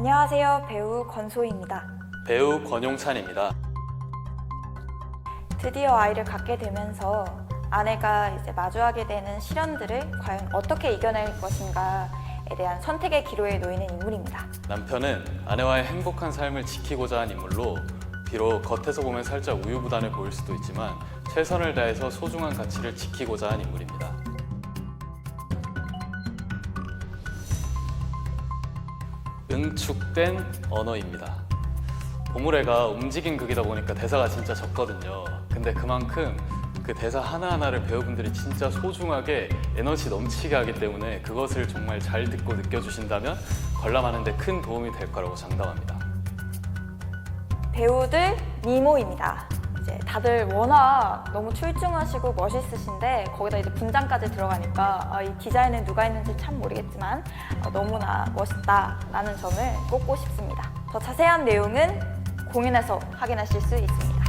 안녕하세요. 배우 권소희입니다. 배우 권용찬입니다. 드디어 아이를 갖게 되면서 아내가 이제 마주하게 되는 시련들을 과연 어떻게 이겨낼 것인가에 대한 선택의 기로에 놓이는 인물입니다. 남편은 아내와의 행복한 삶을 지키고자 한 인물로 비록 겉에서 보면 살짝 우유부단해 보일 수도 있지만 최선을 다해서 소중한 가치를 지키고자 한 인물입니다. 응축된 언어입니다. 보물애가 움직인 극이다 보니까 대사가 진짜 적거든요. 근데 그만큼 그 대사 하나하나를 배우분들이 진짜 소중하게 에너지 넘치게 하기 때문에 그것을 정말 잘 듣고 느껴주신다면 관람하는데 큰 도움이 될 거라고 장담합니다. 배우들 미모입니다. 다들 워낙 너무 출중하시고 멋있으신데 거기다 이제 분장까지 들어가니까 아, 이 디자인은 누가 했는지 참 모르겠지만 어, 너무나 멋있다라는 점을 꼽고 싶습니다. 더 자세한 내용은 공연에서 확인하실 수 있습니다.